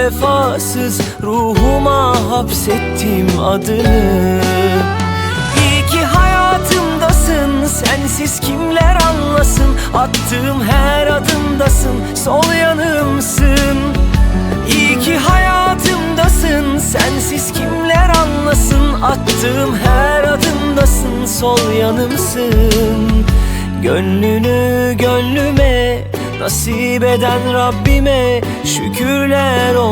vefasız Ruhuma hapsettim adını. İyi ki hayatımdasın, sensiz kimler anlasın? Attığım her adımdasın, sol yanımsın. İyi ki hayatımdasın Sensiz kimler anlasın? Attığım her adımdasın Sol yanımsın. Gönlünü gönlüme Nasip eden Rabbime Şükürler